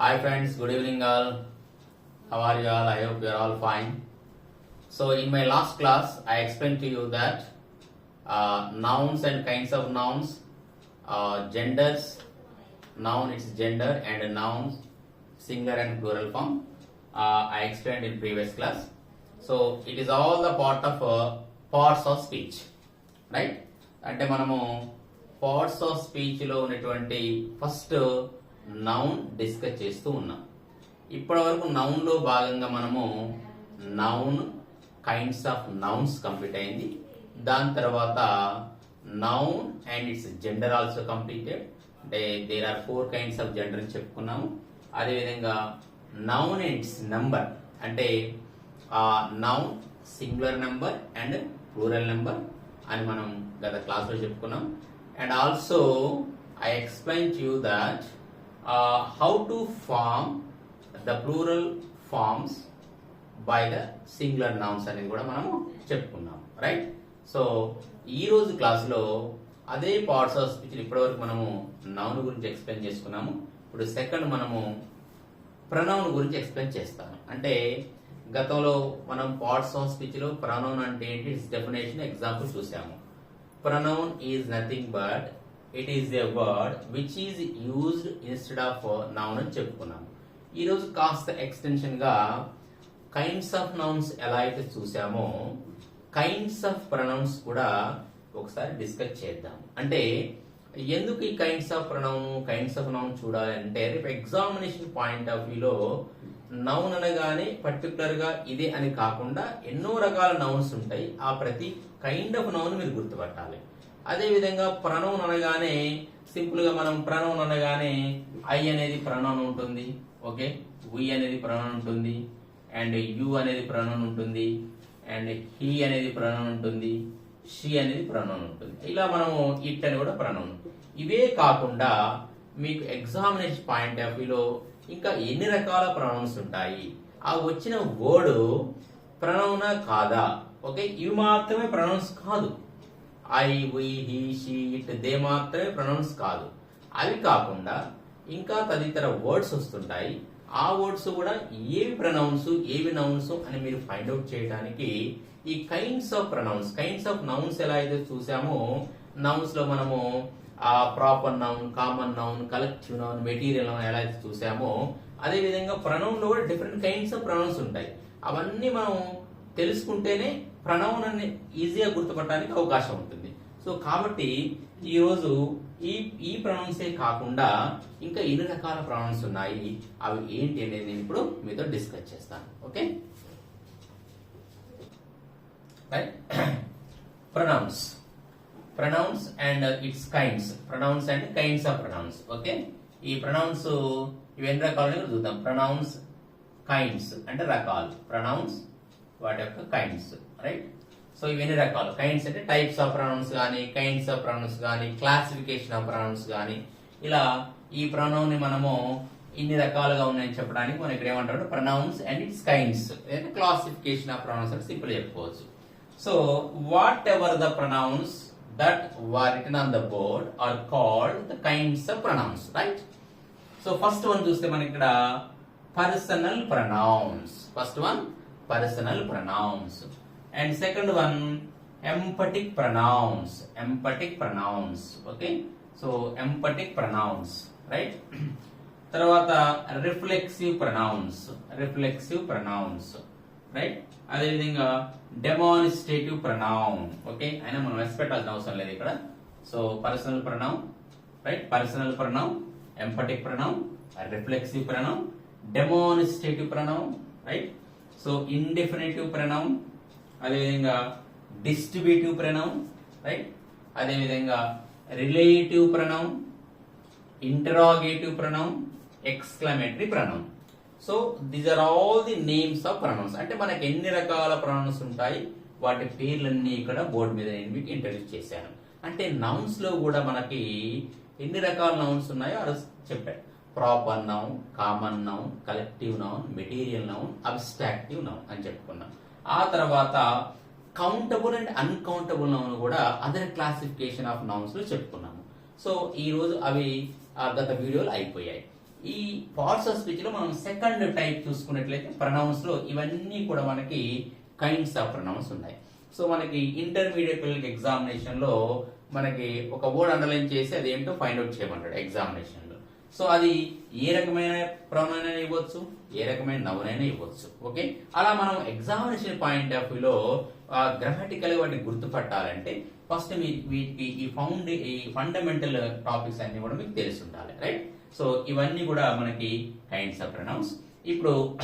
Hi friends good evening all how are you all I hope you all fine so in my last class I explain to you that nouns and kinds of nouns genders noun its gender and nouns singular and plural form I explain in previous class so it is all the part of parts of speech right అంటే మనము parts of స్పీచ్లో ఉన్నటువంటి first noun discuss చేస్తూ ఉన్నాం. ఇప్పటి వరకు నౌన్లో భాగంగా మనము noun kinds of nouns complete అయింది. దాని తర్వాత noun and its gender also completed అంటే there are four kinds of gender అని చెప్పుకున్నాము. అదేవిధంగా నౌన్ అండ్ ఇట్స్ నంబర్ అంటే noun singular number and plural number అని మనం గత క్లాస్లో చెప్పుకున్నాం. And also I explain you that how to form the plural forms by the singular nouns అనేది కూడా మనము చెప్పుకున్నాం రైట్ సో ఈ రోజు క్లాస్లో అదే పార్ట్స్ ఆఫ్ స్పీచ్ ఇప్పటివరకు మనము నౌన్ గురించి ఎక్స్ప్లెయిన్ చేసుకున్నాము. ఇప్పుడు సెకండ్ మనము ప్రనౌన్ గురించి ఎక్స్ప్లెయిన్ చేస్తాను అంటే గతంలో మనం పార్ట్స్ ఆఫ్ స్పీచ్లో ప్రనౌన్ అంటే ఏంటి? ఇట్స్ డెఫినేషన్ ఎగ్జాంపుల్ చూసాము. Pronoun is nothing but it is a word which is used instead of noun అని చెప్పుకున్నాం ఈరోజు కాస్త ఎక్స్టెన్షన్గా కైండ్స్ ఆఫ్ నౌన్స్ ఎలా అయితే చూసామో కైండ్స్ ఆఫ్ ప్రనౌన్స్ కూడా ఒకసారి డిస్కస్ చేద్దాం. అంటే ఎందుకు ఈ kinds of pronoun kinds of noun చూడాలి అంటే రేపు ఎగ్జామినేషన్ పాయింట్ ఆఫ్ వ్యూలో నౌన్ అనగానే పర్టికులర్గా ఇదే అని కాకుండా ఎన్నో రకాల నౌన్స్ ఉంటాయి. ఆ ప్రతి కైండ్ ఆఫ్ నౌన్ మీరు గుర్తుపట్టాలి. అదేవిధంగా ప్రణవం అనగానే సింపుల్గా మనం ప్రణవం అనగానే ఐ అనేది ప్రనౌన్ ఉంటుంది ఓకే? వి అనేది ప్రనౌన్ ఉంటుంది అండ్ యు అనేది ప్రనౌన్ ఉంటుంది అండ్ హీ అనేది ప్రనౌన్ ఉంటుంది షీ అనేది ప్రనౌన్ ఉంటుంది. ఇలా మనము ఇట్ అని కూడా ప్రనౌన్ ఇవే కాకుండా మీకు ఎగ్జామినేషన్ పాయింట్ ఆఫ్ వ్యూలో ఇంకా ఎన్ని రకాల ప్రొనౌన్స్ ఉంటాయి? ఆ వచ్చిన వర్డ్ ప్రొనౌనా కాదా? ఓకే? ఇవి మాత్రమే ప్రొనౌన్స్ కాదు. I we he she it they మాత్రమే ప్రొనౌన్స్ కాదు. అవి కాకుండా ఇంకా తదితర వర్డ్స్ వస్తుంటాయి. ఆ వర్డ్స్ కూడా ఏవి ప్రనౌన్స్ ఏవి నౌన్స్ అని మీరు ఫైండ్ అవుట్ చేయడానికి ఈ kinds of pronouns kinds of nouns ఎలా అయితే చూసామో నౌన్స్లో మనము ఆ proper noun common noun collective noun material noun ఎలా అయితే చూసామో అదే విధంగా ప్రనౌన్లో కూడా డిఫరెంట్ కైండ్స్ ఆఫ్ ప్రనౌన్స్ ఉంటాయి. అవన్నీ మనం తెలుసుకుంటేనే ప్రొనౌన్ అని ఈజీగా గుర్తుపట్టడానికి అవకాశం ఉంటుంది. సో కాబట్టి ఈరోజు ఈ ఈ ప్రొనౌన్సే కాకుండా ఇంకా ఎన్ని రకాల ప్రొనౌన్స్ ఉన్నాయి అవి ఏంటి అనేది నేను ఇప్పుడు మీతో డిస్కస్ చేస్తాను. Okay pronouns pronouns and its kinds pronouns and kinds of pronouns okay ఈ ప్రొనౌన్స్ ఇవి ఎన్ని రకాలు చూద్దాం. ప్రొనౌన్స్ కైండ్స్ అంటే రకాలు. ప్రొనౌన్స్ వాటి యొక్క కైండ్స్ రైట్ సో ఇవన్నీ రకాలు? కైండ్స్ అంటే టైప్స్ ఆఫ్ ప్రొనౌన్స్ కానీ కైండ్స్ ఆఫ్ ప్రొనౌన్స్ కానీ క్లాసిఫికేషన్ ఆఫ్ ప్రొనౌన్స్ కానీ ఇలా ఈ ప్రొనౌన్ని మనము ఇన్ని రకాలుగా ఉన్నాయని చెప్పడానికి మనం ఇక్కడ ఏమంటారు ప్రొనౌన్స్ అండ్ ఇట్స్ కైండ్స్ అంటే క్లాసిఫికేషన్ ఆఫ్ ప్రొనౌన్స్ అని సింపుల్ చెప్పుకోవచ్చు. So whatever the pronouns that were written on the board are called the kinds of pronouns right so first one చూస్తే మనకి ఇక్కడ personal pronouns first one personal pronouns and second one emphatic pronouns emphatic pronouns okay so emphatic pronouns right తర్వాత reflexive pronouns reflexive pronouns right అదేవిధంగా demonstrative pronoun okay అయినా మనం yes పెట్టాల్సిన అవసరం లేదు ఇక్కడ. So personal pronoun right personal pronoun emphatic pronoun reflexive pronoun demonstrative pronoun right so indefinite pronoun అదేవిధంగా distributive pronoun right అదేవిధంగా relative pronoun interrogative pronoun exclamatory pronoun so these are all the names of pronouns అంటే మనకి ఎన్ని రకాల pronounce ఉంటాయి? వాటి పేర్లన్నీ ఇక్కడ బోర్డు మీద నేను మీకు ఇంట్రడ్యూస్ చేశాను. అంటే నౌన్స్లో కూడా మనకి ఎన్ని రకాల నౌన్స్ ఉన్నాయో అది చెప్పాడు proper noun common noun collective noun material noun abstractive noun అని చెప్పుకున్నాం. ఆ తర్వాత కౌంటబుల్ అండ్ అన్కౌంటబుల్ నౌన్ కూడా అదర్ క్లాసిఫికేషన్ ఆఫ్ నౌన్స్లో చెప్పుకున్నాము. సో ఈ రోజు అవి గత వీడియోలు అయిపోయాయి. ఈ పార్ట్స్ ఆఫ్ స్పీచ్లో మనం సెకండ్ టైప్ చూసుకున్నట్లయితే ప్రనౌన్స్లో ఇవన్నీ కూడా మనకి కైండ్స్ ఆఫ్ ప్రనౌన్స్ ఉన్నాయి. సో మనకి ఇంటర్మీడియట్ పిల్లలకి ఎగ్జామినేషన్లో మనకి ఒక వర్డ్ అండర్లైన్ చేసి అది ఏంటో ఫైండ్ అవుట్ చేయమంటాడు ఎగ్జామినేషన్ సో అది ఏ రకమైన ప్రౌన్ ఇవ్వచ్చు ఏ రకమైన నవనైనా ఇవ్వచ్చు. ఓకే? అలా మనం ఎగ్జామినేషన్ పాయింట్ ఆఫ్ వ్యూలో గ్రామటికల్ వాటిని గుర్తుపట్టాలంటే ఫస్ట్ మీ వీటికి ఈ ఫౌండ్ ఈ ఫండమెంటల్ టాపిక్స్ అన్ని కూడా మీకు తెలిసి ఉండాలి రైట్ సో ఇవన్నీ కూడా మనకి కైండ్స్ ఆఫ్ ప్రొనౌన్స్ ఇప్పుడు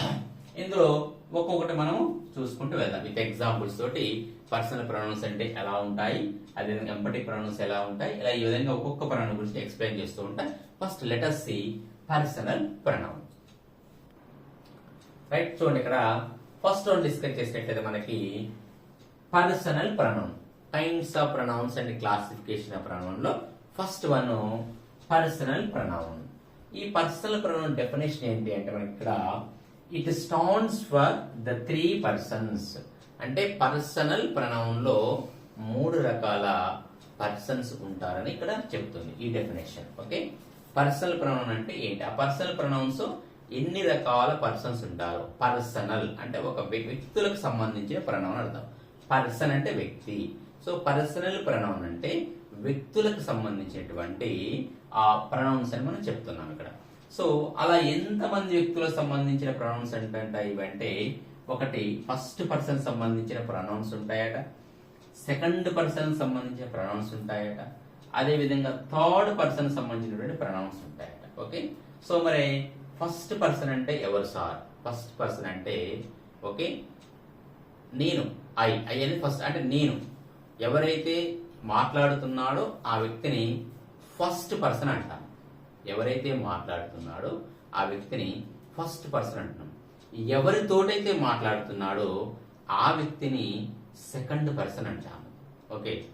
ఇందులో ఒక్కొక్కటి మనం చూసుకుంటూ వెళ్దాం. విత్ ఎగ్జాంపుల్స్ తోటి పర్సనల్ ప్రొనౌన్స్ అంటే ఎలా ఉంటాయి అదేవిధంగా ఎంపటిక్ ప్రొనౌన్స్ ఎలా ఉంటాయి ఇలా ఈ విధంగా ఒక్కొక్క ప్రొనౌన్ గురించి ఎక్స్ప్లెయిన్ చేస్తూ ఉంటా. First letter C personal pronoun right చూడండి ఇక్కడ ఫస్ట్ వన్ డిస్కస్ చేసినట్లయితే మనకి personal pronoun types of pronouns and classification of ప్రొనౌన్లో first one personal pronoun ఈ పర్సనల్ ప్రొనౌన్ డెఫినేషన్ ఏంటి అంటే మనకి ఇక్కడ it stands for the three persons అంటే పర్సనల్ ప్రణవంలో మూడు రకాల పర్సన్స్ ఉంటారని ఇక్కడ చెప్తుంది ఈ డెఫినేషన్ ఓకే పర్సనల్ ప్రొనౌన్ అంటే ఏంటి? ఆ పర్సనల్ ప్రొనౌన్స్ ఎన్ని రకాల పర్సన్స్ ఉంటారు? పర్సనల్ అంటే ఒక వ్యక్తులకు సంబంధించిన ప్రొనౌన్ అర్థం. పర్సన్ అంటే వ్యక్తి. సో పర్సనల్ ప్రొనౌన్ అంటే వ్యక్తులకు సంబంధించినటువంటి ఆ ప్రొనౌన్స్ అని మనం చెప్తున్నాం ఇక్కడ. సో అలా ఎంతమంది వ్యక్తులకు సంబంధించిన ప్రొనౌన్స్ ఏంటంటే ఇవంటే ఒకటి ఫస్ట్ పర్సన్ సంబంధించిన ప్రొనౌన్స్ ఉంటాయట. సెకండ్ పర్సన్ సంబంధించిన ప్రొనౌన్స్ ఉంటాయట. అదే విధంగా థర్డ్ పర్సన్ సంబంధించినటువంటి ప్రొనౌన్స్ ఉంటాయట. ఓకే సో మరి ఫస్ట్ పర్సన్ అంటే ఎవరు సార్ ఫస్ట్ పర్సన్ అంటే ఓకే నేను ఐ ఐ అనేది ఫస్ట్ అంటే నేను. ఎవరైతే మాట్లాడుతున్నాడో ఆ వ్యక్తిని ఫస్ట్ పర్సన్ అంటాం. ఎవరైతే మాట్లాడుతున్నాడో ఆ వ్యక్తిని ఫస్ట్ పర్సన్ అంటున్నాం. ఎవరితోటైతే మాట్లాడుతున్నాడో ఆ వ్యక్తిని సెకండ్ పర్సన్ అంటాము. ఓకే?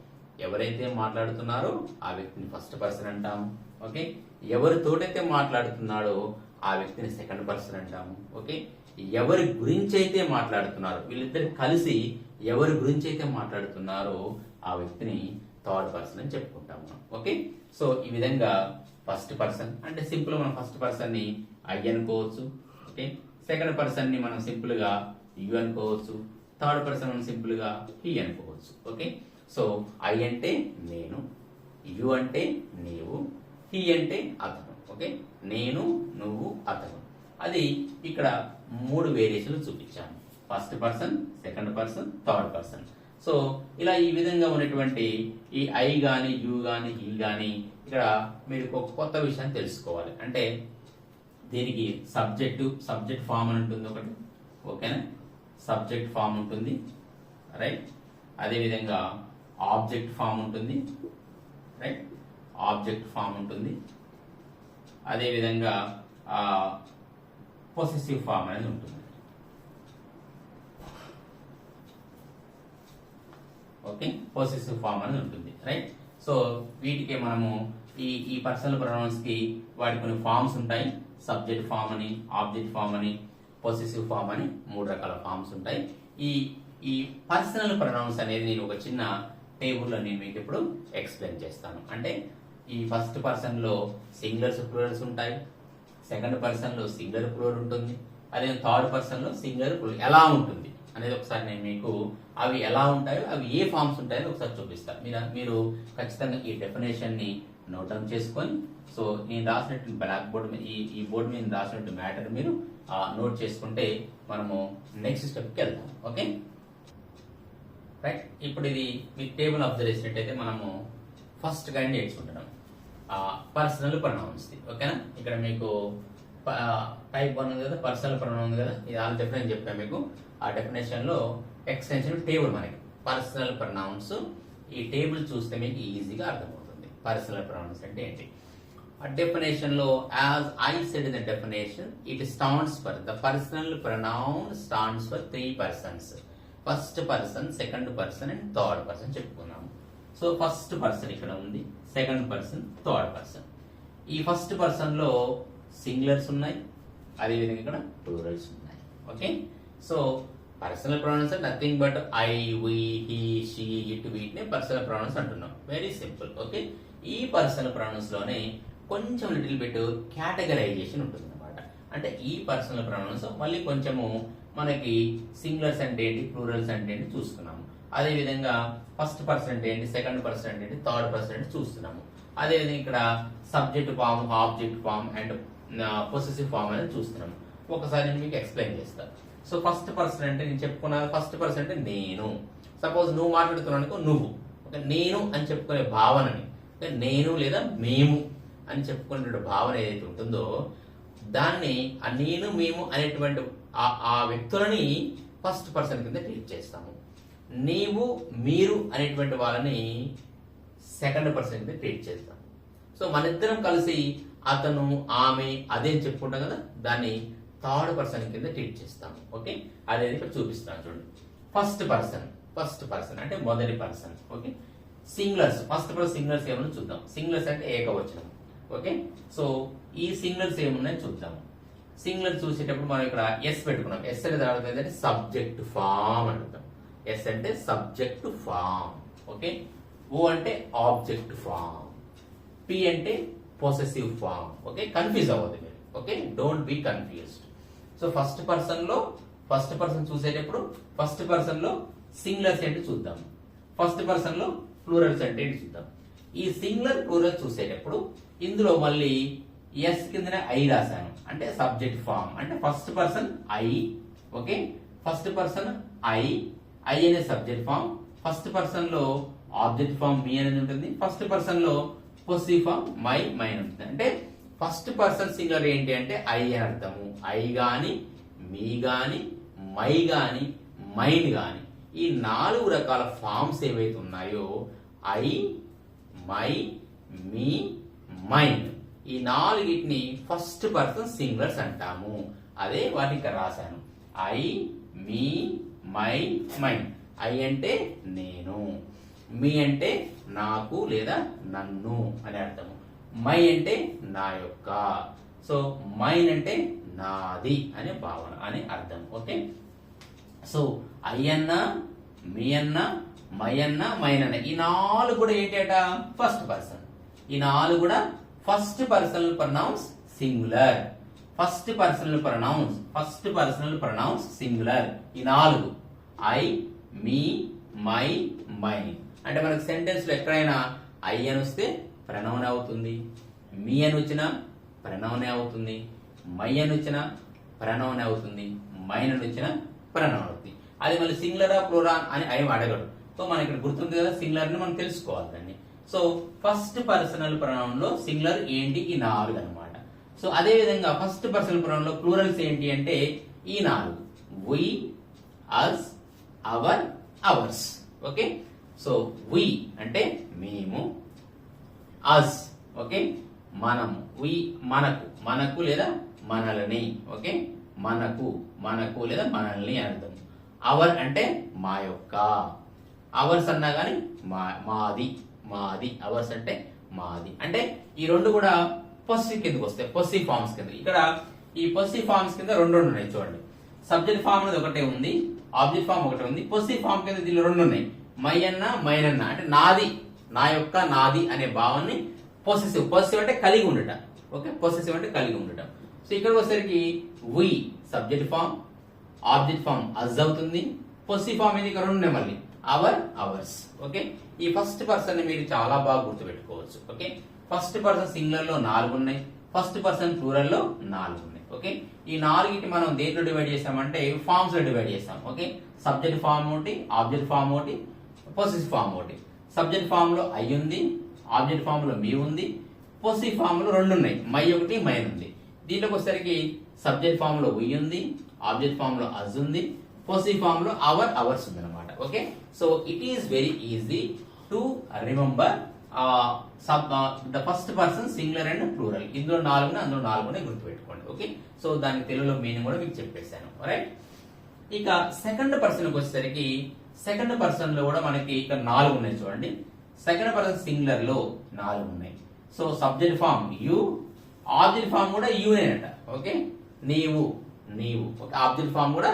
ఎవరైతే మాట్లాడుతున్నారో ఆ వ్యక్తిని ఫస్ట్ పర్సన్ అంటాము. ఓకే? ఎవరితోటైతే మాట్లాడుతున్నాడో ఆ వ్యక్తిని సెకండ్ పర్సన్ అంటాము. ఓకే? ఎవరి గురించి అయితే మాట్లాడుతున్నారో వీళ్ళిద్దరు కలిసి ఎవరి గురించి అయితే మాట్లాడుతున్నారో ఆ వ్యక్తిని థర్డ్ పర్సన్ అని చెప్పుకుంటాము. ఓకే? సో ఈ విధంగా ఫస్ట్ పర్సన్ అంటే సింపుల్ మనం ఫస్ట్ పర్సన్ని ఐ అనుకోవచ్చు. ఓకే? సెకండ్ పర్సన్ని మనం సింపుల్గా యు అనుకోవచ్చు. థర్డ్ పర్సన్ మనం సింపుల్గా హీ అనుకోవచ్చు. ఓకే సో ఐ అంటే నేను యు అంటే నీవు హీ అంటే అతను. ఓకే నేను నువ్వు అతను. అది ఇక్కడ మూడు వేరియేషన్లు చూపించాను. First person second person third person so ఇలా ఈ విధంగా ఉన్నటువంటి ఈ ఐ కానీ యు కానీ హీ కానీ ఇక్కడ మీరు ఒక కొత్త విషయాన్ని తెలుసుకోవాలి. అంటే దీనికి సబ్జెక్టు సబ్జెక్ట్ ఫామ్ అని ఉంటుంది ఒకటి. ఓకేనా? సబ్జెక్ట్ ఫామ్ ఉంటుంది. రైట్ అదేవిధంగా ఆబ్జెక్ట్ ఫామ్ ఉంటుంది. రైట్ ఆబ్జెక్ట్ ఫామ్ ఉంటుంది. అదేవిధంగా పొసెసివ్ ఫామ్ అనేది ఉంటుంది. ఓకే పొసెసివ్ ఫామ్ అనేది ఉంటుంది. రైట్ సో వీటికి మనము ఈ ఈ పర్సనల్ ప్రొనౌన్స్కి వాటి కొన్ని ఫామ్స్ ఉంటాయి. సబ్జెక్ట్ ఫామ్ అని ఆబ్జెక్ట్ ఫామ్ అని పొసెసివ్ ఫామ్ అని మూడు రకాల ఫామ్స్ ఉంటాయి. ఈ ఈ పర్సనల్ ప్రొనౌన్స్ అనేది నేను ఒక చిన్న టేబుల్లో నేను మీకు ఇప్పుడు ఎక్స్ప్లెయిన్ చేస్తాను. అంటే ఈ ఫస్ట్ పర్సన్లో సింగులర్స్ ప్లూరల్స్ ఉంటాయి. సెకండ్ పర్సన్లో సింగులర్ ప్లూరల్ ఉంటుంది. అదే థర్డ్ పర్సన్లో సింగులర్ ప్లూరల్ ఎలా ఉంటుంది అనేది ఒకసారి నేను మీకు అవి ఎలా ఉంటాయో అవి ఏ ఫామ్స్ ఉంటాయో ఒకసారి చూపిస్తాను. మీరు మీరు ఖచ్చితంగా ఈ డెఫినేషన్ని నోట్ డౌన్ చేసుకొని సో నేను రాసినట్టు బ్లాక్ బోర్డ్ మీద ఈ ఈ బోర్డు మీద రాసినట్టు మ్యాటర్ మీరు నోట్ చేసుకుంటే మనము నెక్స్ట్ స్టెప్కి వెళ్తాం. ఓకే రైట్ ఇప్పుడు ఇది మీ టేబుల్ అబ్జర్వ్ చేసినట్టయితే మనము ఫస్ట్గా నేర్చుకుంటున్నాం. పర్సనల్ ప్రొనౌన్స్ ఓకేనా ఇక్కడ మీకు టైప్ వన్ ఉంది కదా పర్సనల్ ప్రొనౌన్ ఉంది కదా ఇది ఆల్ డెఫినేషన్ చెప్పాను మీకు. ఆ డెఫినేషన్లో ఎక్స్టెన్షన్ టేబుల్ మనకి. పర్సనల్ ప్రొనౌన్స్ ఈ టేబుల్ చూస్తే మీకు ఈజీగా అర్థమవుతుంది. పర్సనల్ ప్రొనౌన్స్ అంటే ఏంటి? ఆ డెఫినేషన్లో as I said in the definition it stands for the personal pronoun stands for three persons first person second person and third person చెప్పుకున్నాము. సో ఫస్ట్ పర్సన్ ఇక్కడ ఉంది సెకండ్ పర్సన్ థర్డ్ పర్సన్ ఈ first పర్సన్లో singulars ఉన్నాయి అదేవిధంగా ఇక్కడ plurals ఉన్నాయి. Okay so personal pronouns nothing but I we he she it వీటిని పర్సనల్ ప్రొనౌన్స్ అంటున్నాం. వెరీ సింపుల్ ఓకే ఈ పర్సనల్ ప్రొనౌన్స్లోనే కొంచెం లిటిల్ బిట్ కేటగరైజేషన్ ఉంటుంది అనమాట అంటే ఈ పర్సనల్ ప్రొనౌన్స్ మళ్ళీ కొంచెము మనకి సింగులర్స్ అంటే ఏంటి ప్లూరల్స్ అంటే ఏంటి చూస్తున్నాము. అదేవిధంగా ఫస్ట్ పర్సన్ ఏంటి సెకండ్ పర్సన్ ఏంటి థర్డ్ పర్సన్ ఏంటి చూస్తున్నాము. అదేవిధంగా ఇక్కడ subject form object form and possessive form అనేది చూస్తున్నాము. ఒకసారి నేను మీకు ఎక్స్ప్లెయిన్ చేస్తాను సో ఫస్ట్ పర్సన్ అంటే నేను చెప్పుకున్న ఫస్ట్ పర్సన్ అంటే నేను. సపోజ్ నువ్వు మాట్లాడుతున్నానుకో నువ్వు. నేను అని చెప్పుకునే భావనని. నేను లేదా మేము అని చెప్పుకునే భావన ఏదైతే ఉంటుందో దాన్ని ఆ నేను మేము అనేటువంటి ఆ- ఆ వ్యక్తులని ఫస్ట్ పర్సన్ కింద ట్రీట్ చేస్తాము. నీవు మీరు అనేటువంటి వాళ్ళని సెకండ్ పర్సన్ కింద ట్రీట్ చేస్తాం సో మన ఇద్దరం కలిసి అతను ఆమె అదే చెప్పుకుంటాం కదా దాన్ని థర్డ్ పర్సన్ కింద ట్రీట్ చేస్తాం ఓకే అదే ఇక్కడ చూపిస్తాను చూడండి. ఫస్ట్ పర్సన్ ఫస్ట్ పర్సన్ అంటే మొదటి person okay singulars first person singulars ఏమైనా చూద్దాం. సింగులర్స్ అంటే ఏకవచనం. ఓకే? సో ఈ సింగులర్స్ ఏమున్నాయో చూద్దాం. సింగులర్ చూసేటప్పుడు మనం ఇక్కడ ఎస్ పెట్టుకున్నాం. ఎస్ అనే తర్వాత ఏంటంటే సబ్జెక్ట్ ఫామ్ అంటున్నాం ఎస్ అంటే సబ్జెక్ట్ ఫామ్ ఓకే? ఓ అంటే ఆబ్జెక్ట్ ఫామ్ పి అంటే పొసెసివ్ ఫామ్ ఓకే? కన్ఫ్యూజ్ అవ్వదు మీరు. Okay? Don't be confused so first పర్సన్లో first person చూసేటప్పుడు ఫస్ట్ పర్సన్లో సింగులర్స్ ఏంటి చూద్దాం. ఫస్ట్ పర్సన్లో ప్లూరల్స్ అంటే చూద్దాం. ఈ సింగులర్ ప్లూరల్ చూసేటప్పుడు ఇందులో మళ్ళీ ఎస్ కిందనే ఐ రాశాను. అంటే సబ్జెక్ట్ ఫామ్. అంటే first person I okay? First person I I అనే సబ్జెక్ట్ ఫామ్. ఫస్ట్ పర్సన్లో ఆబ్జెక్ట్ ఫామ్ మీ అనేది ఉంటుంది. ఫస్ట్ పర్సన్లో పొసి ఫామ్ మై మైన్ ఉంటుంది. అంటే ఫస్ట్ పర్సన్ సింగులర్ ఏంటి అంటే ఐ అని అర్థము. ఐ గాని మీ గాని మై గాని మైన్ గాని. ఈ నాలుగు రకాల ఫామ్స్ ఏవైతే ఉన్నాయో ఐ మై మీ మైండ్ ఈ నాలుగిటిని ఫస్ట్ పర్సన్ సింగులర్స్ అంటాము. అదే వాటిని ఇక్కడ రాశాను. I me my mine I అంటే నేను. మీ అంటే నాకు లేదా నన్ను అని అర్థము. మై అంటే నా యొక్క. సో మైన్ అంటే నాది అనే భావన అనే అర్థం. ఓకే? సో అయ్యన్న మీ అన్న మై అన్న ఈ నాలుగు కూడా ఏంటట ఫస్ట్ పర్సన్ ఈ నాలుగు కూడా first personal pronouns singular first personal pronouns first personal pronouns singular ఈ నాలుగు. ఐ మీ మై మైన్ అంటే మనకు సెంటెన్స్లో ఎక్కడైనా ఐ అని వస్తే ప్రనౌన్ అవుతుంది. మీ అని వచ్చిన ప్రణవనే అవుతుంది. మై అని వచ్చిన ప్రనౌన్ అవుతుంది. మైన్ అని ప్రనౌన్ అవుతుంది అది మళ్ళీ సింగులరా ప్లూరా అని అవి అడగడు సో మనకి ఇక్కడ గుర్తుంది కదా సింగులర్ని మనం తెలుసుకోవాలి దాన్ని. సో ఫస్ట్ పర్సనల్ ప్రొనౌన్లో సింగులర్ ఏంటి ఈ నాలుగు అనమాట సో అదే విధంగా ఫస్ట్ పర్సనల్ ప్రొనౌన్లో ప్లూరల్స్ ఏంటి అంటే ఈ నాలుగు. We us our ours okay? So we అంటే మేము అస్ ఓకే? మనము. వి మనకు. మనకు లేదా మనలని. ఓకే? మనకు మనకు లేదా మనల్ని అర్థం. అవర్ అంటే మా యొక్క. అవర్స్ అన్నా కానీ మా మాది మాది. అవర్స్ అంటే మాది. అంటే ఈ రెండు కూడా పొసివ్ కిందకి వస్తాయి పొసివ్ ఫార్మ్స్ కింద. ఇక్కడ ఈ పొసివ్ ఫార్మ్స్ కింద రెండు రెండు ఉన్నాయి చూడండి. సబ్జెక్ట్ ఫామ్ అనేది ఒకటే ఉంది ఆబ్జెక్ట్ ఫామ్ ఒకటే ఉంది. పొసివ్ ఫామ్ కింద దీనిలో రెండు ఉన్నాయి. మై అన్న మైన్ అంటే నాది నా యొక్క నాది అనే భావాన్ని పొసెసివ్ పొసెసివ్ అంటే కలిగి ఉండటం. ఓకే పొసెసివ్ అంటే కలిగి ఉండటం. సో ఇక్కడికి వచ్చేసరికి we subject form object form us అవుతుంది పొసి ఫామ్ ఇది ఇక్కడ ఉన్నాయి మళ్ళీ. అవర్ అవర్స్ ఓకే ఈ ఫస్ట్ పర్సన్ని మీరు చాలా బాగా గుర్తుపెట్టుకోవచ్చు. ఓకే ఫస్ట్ పర్సన్ సింగులర్లో నాలుగు ఉన్నాయి. ఫస్ట్ పర్సన్ ప్లూరల్లో నాలుగు ఉన్నాయి. ఓకే ఈ నాలుగిటి మనం దేంట్లో డివైడ్ చేస్తామంటే ఫామ్స్లో డివైడ్ చేస్తాం ఓకే సబ్జెక్ట్ ఫామ్ ఒకటి ఆబ్జెక్ట్ ఫామ్ ఒకటి పొసిస్ ఫామ్ ఒకటి. సబ్జెక్ట్ ఫామ్లో ఐ ఉంది ఆబ్జెక్ట్ ఫామ్లో మీ ఉంది పొసి ఫామ్లో రెండు ఉన్నాయి. మై ఒకటి మైన్ ఉంది. దీంట్లోకి వచ్చేసరికి సబ్జెక్ట్ ఫామ్లో వి ఉంది ఆబ్జెక్ట్ ఫామ్లో అజ్ ఉంది పొసివ్ ఫామ్లో అవర్ అవర్స్ ఉంది అనమాట okay so it is very easy to remember sub the first person singular and plural ఇందులో నాలుగునే అందులో నాలుగునే గుర్తుపెట్టుకోండి. ఓకే సో దాని తెలుగులో మీనింగ్ కూడా మీకు చెప్పేశాను. రైట్ ఇక సెకండ్ పర్సన్ వచ్చేసరికి సెకండ్ పర్సన్లో కూడా మనకి ఇక్కడ నాలుగు ఉన్నాయి చూడండి. సెకండ్ పర్సన్ సింగులర్లో నాలుగు ఉన్నాయి. So subject form you object form కూడా యూనేనట ఓకే నీవు నీవు. ఓకే ఆబ్జెక్ట్ ఫామ్ కూడా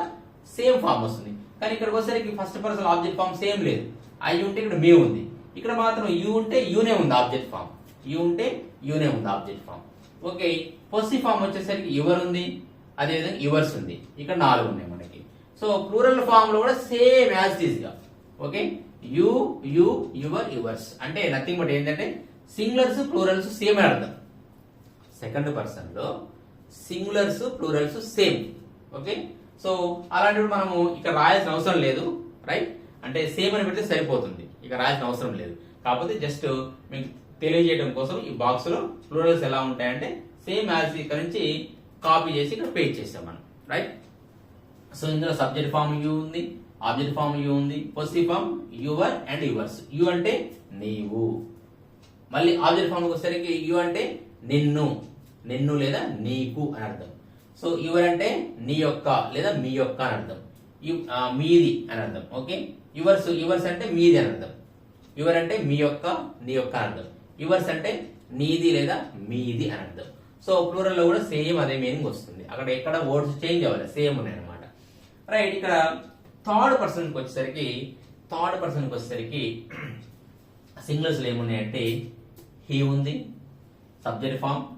సేమ్ ఫామ్ వస్తుంది. కానీ ఇక్కడికి వచ్చేసరికి first person object form same లేదు. ఐ ఉంటే ఇక్కడ మీ ఉంది. ఇక్కడ మాత్రం యూ ఉంటే యూనే ఉంది ఆబ్జెక్ట్ ఫామ్. యూ ఉంటే యూనే ఉంది object form. Okay positive form వచ్చేసరికి యువర్ ఉంది? అదేవిధంగా యువర్స్ ఉంది. ఇక్కడ నాలుగు ఉన్నాయి మనకి. సో ప్లూరల్ ఫామ్లో కూడా same as ఈజ్గా. Okay you you your yours అంటే నథింగ్ బట్ ఏంటంటే సింగులర్స్ ప్లూరల్స్ సేమ్ అని అర్థం. Second పర్సన్లో singulars plurals same. Okay? So అలాంటివి మనము ఇక్కడ రాయాల్సిన అవసరం లేదు రైట్ అంటే సేమ్ అని పెడితే సరిపోతుంది. ఇక రాయాల్సిన అవసరం లేదు. కాకపోతే జస్ట్ మీకు తెలియజేయడం కోసం ఈ బాక్స్లో ప్లూరల్స్ ఎలా ఉంటాయంటే సేమ్ యాజ్ ఇక్కడ నుంచి కాపీ చేసి ఇక్కడ పేస్ట్ చేసాం మనం రైట్ సో ఇందులో సబ్జెక్ట్ ఫామ్ యూ ఉంది ఆబ్జెక్ట్ ఫామ్ యూ ఉంది positive form your and yours you అంటే నీవు. మళ్ళీ ఆబ్జెక్ట్ ఫామ్ వచ్చేసరికి యు అంటే నిన్ను. నిన్ను లేదా నీకు అని అర్థం. సో యువర్ అంటే నీ యొక్క లేదా మీ యొక్క అని అర్థం. యు- మీది అని అర్థం. ఓకే? యువర్స్ యువర్స్ అంటే మీది అని అర్థం. యువర్ అంటే మీ యొక్క నీ యొక్క అర్థం. యువర్స్ అంటే నీది లేదా మీది అని అర్థం. సో ప్లూరల్లో కూడా సేమ్ అదే మీనింగ్ వస్తుంది. అక్కడ ఎక్కడ వర్డ్స్ చేంజ్ అవ్వాలి సేమ్ ఉన్నాయి అనమాట రైట్ ఇక్కడ థర్డ్ పర్సన్కి వచ్చేసరికి థర్డ్ పర్సన్కి వచ్చేసరికి సింగిల్స్లో ఏమున్నాయంటే హీ ఉంది సబ్జెక్ట్ ఫామ్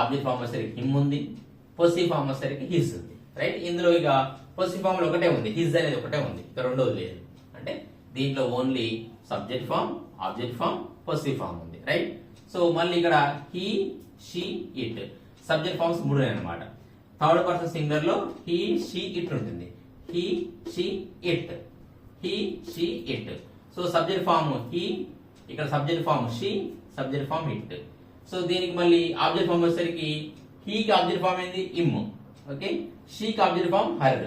ఆబ్జెక్ట్ ఫామ్ వచ్చేసరికి హిమ్ ఉంది పొసిటివ్ ఫామ్ వచ్చేసరికి హిస్ ఉంది రైట్? ఇందులో ఇక పొసిటివ్ ఫామ్లో ఒకటే ఉంది హిజ్ అనేది ఒకటే ఉంది ఇక రెండోది లేదు. అంటే దీంట్లో only subject form object form positive form ఉంది రైట్? సో మళ్ళీ ఇక్కడ he she it subject forms మూడు అనమాట థర్డ్ పర్సన్ సింగర్లో హీ షీ ఇట్ ఉంటుంది. He she it he she it so subject form he ఇక్కడ subject form she subject form it so దీనికి మళ్ళీ ఆబ్జెక్ట్ ఫామ్ వచ్చేసరికి హీకి ఆబ్జెక్ట్ ఫామ్ ఏంది? ఇమ్ ఓకే షీకి ఆబ్జెక్ట్ ఫామ్ హర్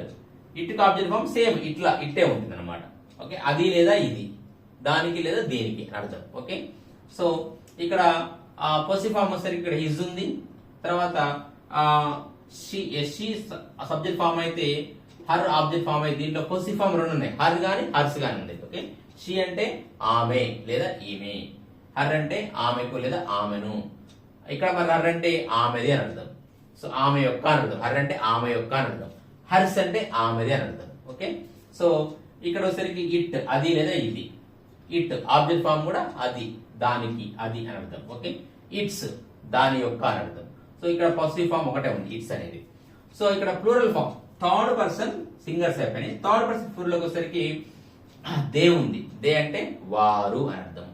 ఇట్కి ఆబ్జెక్ట్ ఫామ్ సేమ్ ఇట్లా ఇట్టే ఉంటుంది అనమాట ఓకే అది లేదా ఇది? దానికి లేదా దీనికి? అర్థం ఓకే సో ఇక్కడ పొసి ఫామ్ వచ్చేసరికి ఇక్కడ హిజ్ ఉంది. తర్వాత షీ షీ సబ్జెక్ట్ ఫామ్ అయితే హర్ ఆబ్జెక్ట్ ఫామ్ అయితే దీంట్లో పొసి ఫామ్ రెండు ఉన్నాయి. హర్ గాని హర్స్ గాని ఉంది ఓకే షీ అంటే ఆమె లేదా ఈమె. హర్ అంటే ఆమెకు లేదా ఆమెను. ఇక్కడ మరి హర్ అంటే ఆమెది అని అర్థం. సో ఆమె యొక్క అని అర్థం. హర్ అంటే ఆమె యొక్క అని అర్థం. హర్స్ అంటే ఆమెది అని అర్థం. ఓకే? సో ఇక్కడ వచ్చేసరికి ఇట్ అది లేదా ఇది. ఇట్ ఆబ్జెక్ట్ ఫామ్ కూడా అది దానికి అది అని అర్థం. ఓకే? ఇట్స్ దాని యొక్క అని అర్థం. సో ఇక్కడ పాజిటివ్ ఫామ్ ఒకటే ఉంది ఇట్స్ అనేది. సో ఇక్కడ plural form third person singulars అయిపోయినాయి థర్డ్ పర్సన్ ప్లూరల్ వచ్చేసరికి దే ఉంది. దే అంటే వారు అని అర్థం.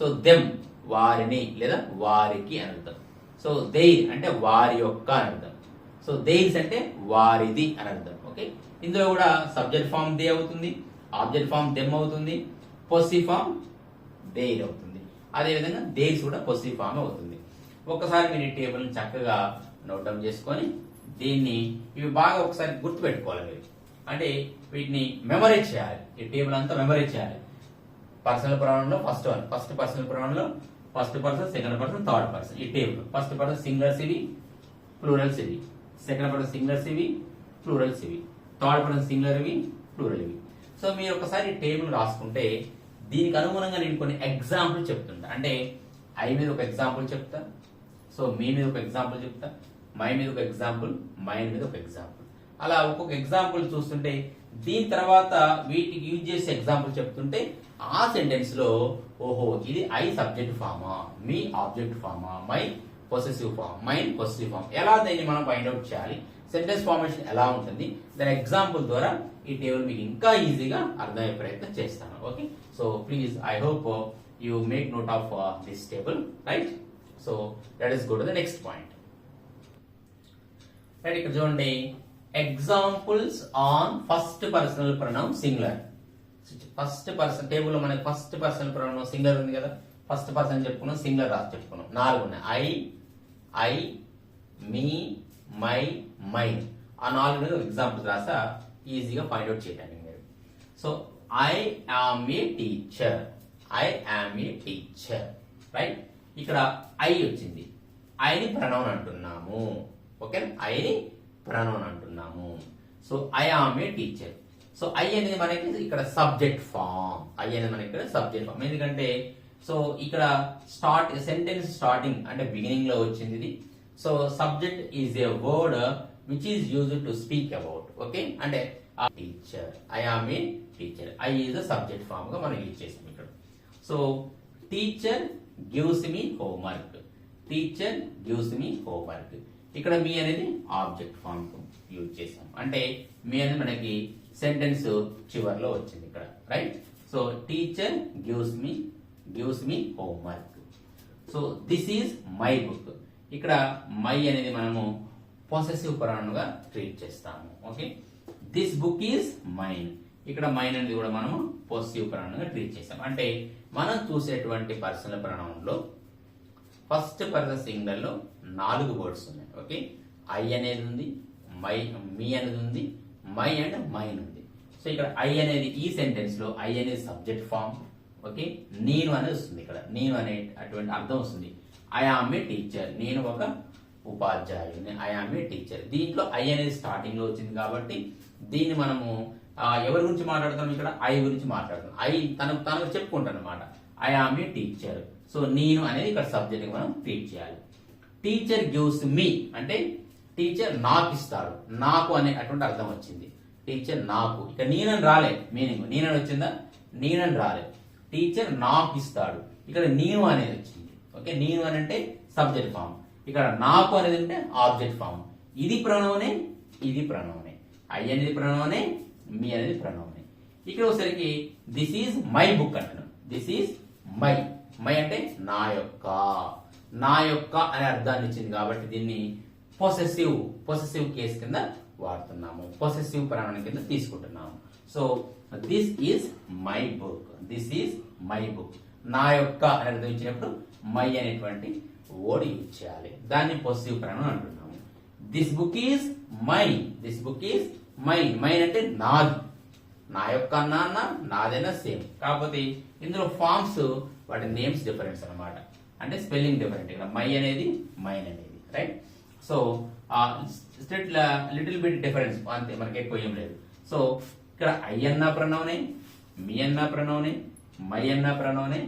సో దెమ్ వారిని లేదా వారికి అని అర్థం. సో దేర్ అంటే వారి యొక్క అని అర్థం. సో దేర్స్ అంటే వారిది అని అర్థం. ఓకే ఇందులో కూడా సబ్జెక్ట్ ఫామ్ దే అవుతుంది ఆబ్జెక్ట్ ఫామ్ దెమ్ అవుతుంది పొసి ఫామ్ దేర్ అవుతుంది. అదేవిధంగా దేర్స్ కూడా పొసి ఫామ్ అవుతుంది. ఒకసారి మీరు ఈ టేబుల్ చక్కగా నోట్ డౌన్ చేసుకొని దీన్ని ఇవి బాగా ఒకసారి గుర్తు పెట్టుకోవాలి మీరు. అంటే వీటిని మెమరైజ్ చేయాలి. ఈ టేబుల్ అంతా మెమరైజ్ చేయాలి. పర్సనల్ ప్రాణంలో ఫస్ట్ వన్ ఫస్ట్ పర్సనల్ ప్రాణంలో first person second person third person ఈ టేబుల్ ఫస్ట్ పర్సన్ సింగర్స్ ఇవి ప్లూరల్స్ ఇవి సెకండ్ పర్సన్ సింగర్స్ ఇవి ప్లూరల్స్ ఇవి థర్డ్ పర్సన్ సింగర్ ఇవి ప్లూరల్ ఇవి సో మీరు ఒకసారి టేబుల్ రాసుకుంటే దీనికి అనుగుణంగా నేను కొన్ని ఎగ్జాంపుల్ చెప్తుంటా. అంటే ఐ మీద ఒక ఎగ్జాంపుల్ చెప్తా. సో మీ మీద ఒక ఎగ్జాంపుల్ చెప్తా. మై మీద ఒక ఎగ్జాంపుల్ మైండ్ మీద ఒక ఎగ్జాంపుల్ అలా ఒక్కొక్క ఎగ్జాంపుల్ చూస్తుంటే దీని తర్వాత వీటికి యూజ్ చేసే ఎగ్జాంపుల్ చెప్తుంటే ఆ సెంటెన్స్లో ఓహో ఇది ఐ సబ్జెక్ట్ ఫామా me object Fama my possessive form mine possessive form ఎలా దీన్ని మనం ఫైండ్అవుట్ చేయాలి. సెంటెన్స్ ఫార్మేషన్ ఎలా ఉంటుంది? దాని ఎగ్జాంపుల్ ద్వారా ఈ టేబుల్ మీకు ఇంకా ఈజీగా అర్థమయ్యే ప్రయత్నం చేస్తాను. Okay so please I hope you make note of this table right so let us go to the next point right ఇక్కడ చూడండి. Examples on first personal pronoun singular first person టేబుల్లో మనకి ఫస్ట్ పర్సన్ ప్రొనౌన్ సింగులర్ ఉంది కదా. First person చెప్పుకున్నాం singular రాసి చెప్పుకున్నాం. నాలుగు ఉన్నాయి. I I me my my. ఆ నాలుగు మీద ఎగ్జాంపుల్స్ రాసా ఈజీగా ఫైండ్ అవుట్ చేయడానికి మీరు. So I am a teacher I am a teacher right ఇక్కడ ఐ వచ్చింది. ఐని ప్రణవన్ అంటున్నాము. ఓకే ఐని ప్రణవన్ అంటున్నాము. So I am a teacher so I అనేది మనకి ఇక్కడ సబ్జెక్ట్ ఫామ్ ఐ అనేది మనకి ఇక్కడ సబ్జెక్ట్ ఫామ్ ఎందుకంటే సో ఇక్కడ స్టార్ట్ సెంటెన్స్ స్టార్టింగ్ అంటే బిగినింగ్లో వచ్చింది. ఇది so subject is a word which is use to speak about okay అంటే teacher I am a teacher I is a subject ఫామ్గా మనం యూజ్ చేసాం ఇక్కడ. So teacher gives me homework teacher gives me homework ఇక్కడ me అనేది object form use చేసాం అంటే me అనేది మనకి సెంటెన్స్ చివర్లో వచ్చింది ఇక్కడ right so teacher gives me gives me homework so this is my book ఇక్కడ మై అనేది మనము పొసెసివ్ పరానుగా ట్రీట్ చేస్తాము okay this book is mine ఇక్కడ మైన్ అనేది కూడా మనము పొసెసివ్ పరాణంగా ట్రీట్ చేస్తాం అంటే మనం చూసేటువంటి పర్సనల్ ప్రొనౌన్ ఫస్ట్ పర్సన్ సింగులర్లో నాలుగు వర్డ్స్ ఉన్నాయి ఓకే ఐ అనేది ఉంది మై మీ అనేది ఉంది మై అండ్ మైన్ ఉంది. సో ఇక్కడ ఐ అనేది ఈ సెంటెన్స్లో ఐ అనేది సబ్జెక్ట్ ఫామ్ ఓకే నేను అనేది వస్తుంది ఇక్కడ. నేను అనే అటువంటి అర్థం వస్తుంది. ఐ ఆమ్ ఏ టీచర్ నేను ఒక ఉపాధ్యాయుని ఐ ఆమ్ ఏ టీచర్ దీంట్లో ఐ అనేది స్టార్టింగ్లో వచ్చింది కాబట్టి దీన్ని మనము ఎవరి గురించి మాట్లాడుతున్నాం ఇక్కడ? ఐ గురించి మాట్లాడుతున్నాం. ఐ తన తనకు చెప్పుకుంటాను అనమాట I am a teacher so నేను అనేది ఇక్కడ సబ్జెక్ట్ మనం ట్రీట్ చేయాలి. టీచర్ గివ్స్ మీ అంటే టీచర్ నాకు ఇస్తాడు నాకు అనే అటువంటి అర్థం వచ్చింది. టీచర్ నాకు. ఇక నేనని రాలే. మీనింగ్. నేనని వచ్చిందా? నేనని రాలే. టీచర్ నాకు ఇస్తాడు ఇక్కడ నేను అనేది వచ్చింది. ఓకే? నేను అని అంటే సబ్జెక్ట్ ఫామ్. ఇక్కడ నాకు అనేది అంటే ఆబ్జెక్ట్ ఫామ్. ఇది ప్రణవనే ఇది ప్రణవనే. ఐ అనేది ప్రణవనే మీ అనేది ప్రణవనే. ఇక్కడ ఒకసారికి దిస్ ఈజ్ మై బుక్ అంటాను దిస్ ఈజ్ మై మై అంటే నా యొక్క. నా యొక్క అనే అర్థాన్ని ఇచ్చింది కాబట్టి దీన్ని పొసెసివ్ పొసెసివ్ కేస్ కింద వాడుతున్నాము. పొసెసివ్ ప్రాణం కింద తీసుకుంటున్నాము. So this is my book this is my book నా యొక్క అని మై అనేటువంటి వర్డ్ యూజ్ చేయాలి దాన్ని పొసెసివ్ ప్రాణం అంటున్నాము. This book is my this book is my mine అంటే నాది. నా యొక్క నాన్న నాదైనా సేమ్ కాకపోతే ఇందులో ఫార్మ్స్ వాటి నేమ్స్ డిఫరెన్స్ అనమాట అంటే స్పెల్లింగ్ డిఫరెంట్ ఇక్కడ. మై అనేది మైన్ అనేది right so little bit difference అంతే మనకి ఎక్కువ ఏం లేదు. సో ఇక్కడ ఐ అన్న ప్రణవనే మీ అన్న ప్రణవనే మై అన్న ప్రణవనే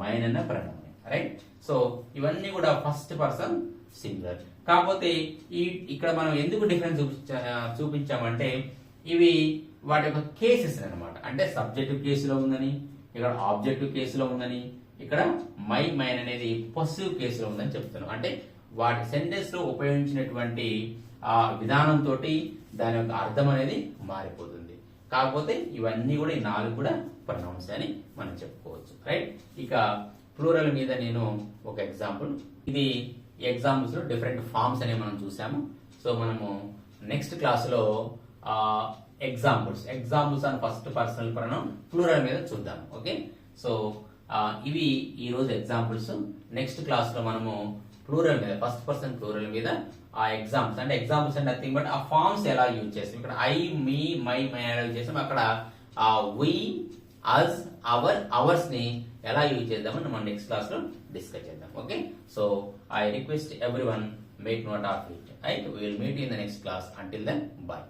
మైన్ అన్న ప్రణవనే. రైట్ సో ఇవన్నీ కూడా ఫస్ట్ పర్సన్ సింగులర్ కాకపోతే ఈ ఇక్కడ మనం ఎందుకు డిఫరెన్స్ చూపించామంటే ఇవి వాటి యొక్క కేసెస్ అనమాట అంటే సబ్జెక్టివ్ కేసులో ఉందని ఇక్కడ ఆబ్జెక్టివ్ కేసులో ఉందని ఇక్కడ మై మైన్ అనేది పసివ్ కేసులో ఉందని చెప్తున్నాం. అంటే వాటి సెంటెన్స్లో ఉపయోగించినటువంటి ఆ విధానంతో దాని యొక్క అర్థం అనేది మారిపోతుంది. కాకపోతే ఇవన్నీ కూడా ఈ నాలుగు కూడా ప్రొనౌన్స్ అని మనం చెప్పుకోవచ్చు. రైట్ ఇక ప్లూరల్ మీద నేను ఒక ఎగ్జాంపుల్ ఇది ఎగ్జాంపుల్స్లో డిఫరెంట్ ఫార్మ్స్ అనేవి మనం చూసాము. సో మనము నెక్స్ట్ క్లాస్లో ఎగ్జాంపుల్స్ ఎగ్జాంపుల్స్ అని ఫస్ట్ పర్సనల్ ప్రణం ప్లూరల్ మీద చూద్దాం. ఓకే సో ఇవి ఈరోజు ఎగ్జాంపుల్స్ నెక్స్ట్ క్లాస్లో మనము ప్లూరల్ మీద ఫస్ట్ పర్సన్ ప్లూరల్ మీద ఆ ఎగ్జామ్స్ అంటే ఎగ్జాంపుల్స్ అంటే నథింగ్ బట్ ఆ ఫార్మ్స్ ఎలా యూజ్ చేస్తాం? ఇక్కడ ఐ మీ మై మై ఎలా యూజ్ చేస్తాం? అక్కడ ఆ వి అస్ అవర్ అవర్స్ని ఎలా యూజ్ చేద్దామని మనం నెక్స్ట్ క్లాస్లో డిస్కస్ చేద్దాం. Okay so I request everyone make note of it right will meet in the next class until then bye